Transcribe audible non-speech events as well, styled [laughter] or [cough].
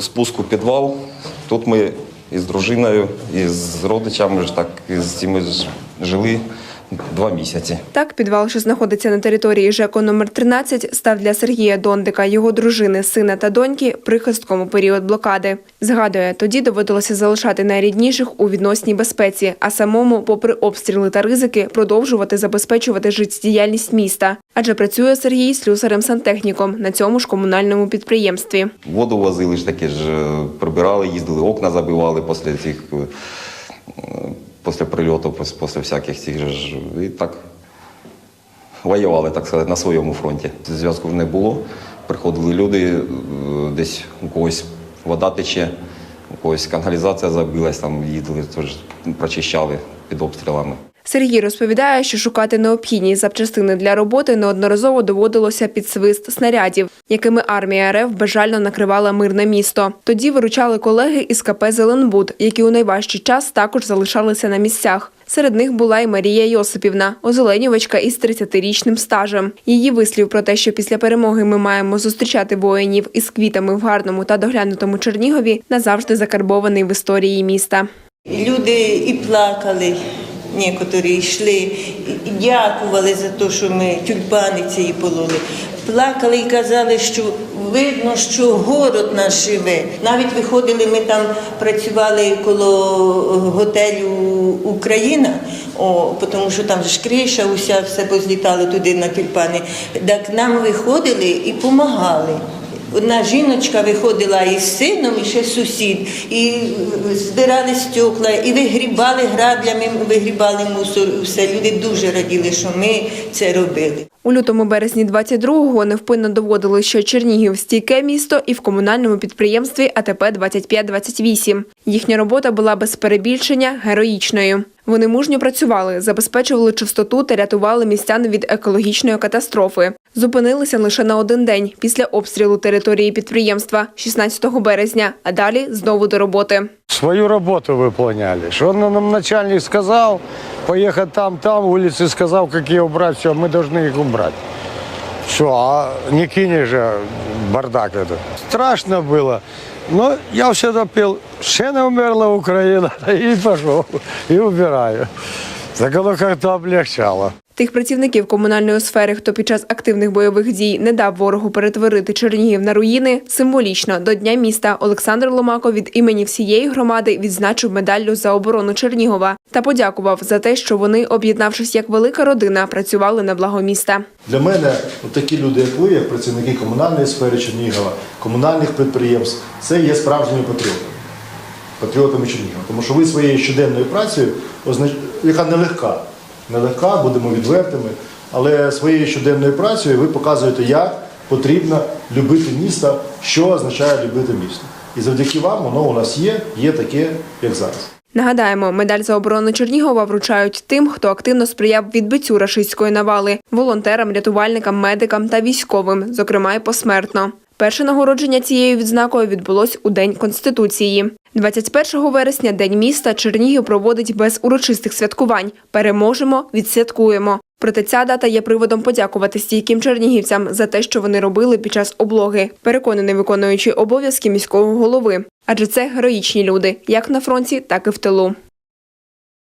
Спуску в підвал. Тут ми із дружиною, і з родичами ж так і з цими жили два місяці. Так, підвал, що знаходиться на території ЖЕКу номер 13, став для Сергія Дондика, його дружини, сина та доньки прихистком у період блокади. Згадує, тоді доводилося залишати найрідніших у відносній безпеці, а самому, попри обстріли та ризики, продовжувати забезпечувати життєдіяльність міста. Адже працює Сергій слюсарем-сантехніком на цьому ж комунальному підприємстві. Воду возили ж таке ж, е, прибирали, їздили, окна забивали після цих е, після прильоту, після всяких цих ж. І так воювали, так сказати, на своєму фронті. Зв'язку не було. Приходили люди, е, десь у когось вода тече, у когось каналізація забилась, там їздили, прочищали під обстрілами. Сергій розповідає, що шукати необхідні запчастини для роботи неодноразово доводилося під свист снарядів, якими армія РФ безжально накривала мирне місто. Тоді виручали колеги із КП Зеленбуд, які у найважчий час також залишалися на місцях. Серед них була й Марія Йосипівна, озеленювачка із 30-річним стажем. Її вислів про те, що після перемоги ми маємо зустрічати воїнів із квітами в гарному та доглянутому Чернігові, назавжди закарбований в історії міста. Люди і плакали, некоторі йшли, дякували за те, що ми тюльпани ці пололи. Плакали і казали, що видно, що город наш живе. Навіть виходили, ми там працювали коло готелю Україна, о, тому що там ж криша, уся все позлітало туди на тюльпани. Так нам виходили і допомагали. Одна жіночка виходила із сином, і ще сусід, і збирали стекла, і вигрібали граблями, вигрібали мусор. Все люди дуже раділи, що ми це робили. У лютому березні 22-го невпинно доводили, що Чернігів стійке місто і в комунальному підприємстві АТП 2528. Їхня робота була без перебільшення героїчною. Вони мужньо працювали, забезпечували чистоту та рятували містян від екологічної катастрофи. Зупинилися лише на один день після обстрілу території підприємства 16 березня, а далі знову до роботи. Свою работу выполняли. Что нам начальник сказал, поехать там, там, улицы сказал, какие убрать, все, мы должны их убрать. Что, а не кинешь же бардак это. Страшно было. Но я всегда пел, ще не умерла Украина, [laughs] и пошел, и убираю. Так оно как-то облегчало. Тих працівників комунальної сфери, хто під час активних бойових дій не дав ворогу перетворити Чернігів на руїни, символічно до Дня міста Олександр Ломако від імені всієї громади відзначив медаллю за оборону Чернігова та подякував за те, що вони, об'єднавшись як велика родина, працювали на благо міста. Для мене такі люди, як ви, як працівники комунальної сфери Чернігова, комунальних підприємств, це є справжніми патріотами. Патріотами Чернігова. Тому що ви своєю щоденною працею, яка нелегка, нелегка, будемо відвертими, але своєю щоденною працею ви показуєте, як потрібно любити місто, що означає любити місто. І завдяки вам воно у нас є, є таке, як зараз. Нагадаємо, медаль за оборону Чернігова вручають тим, хто активно сприяв відбиттю рашистської навали волонтерам, рятувальникам, медикам та військовим, зокрема й посмертно. Перше нагородження цією відзнакою відбулось у День Конституції. 21 вересня День міста Чернігів проводить без урочистих святкувань. Переможемо, відсвяткуємо. Проте ця дата є приводом подякувати стійким чернігівцям за те, що вони робили під час облоги, переконаний виконуючий обов'язки міського голови. Адже це героїчні люди, як на фронті, так і в тилу.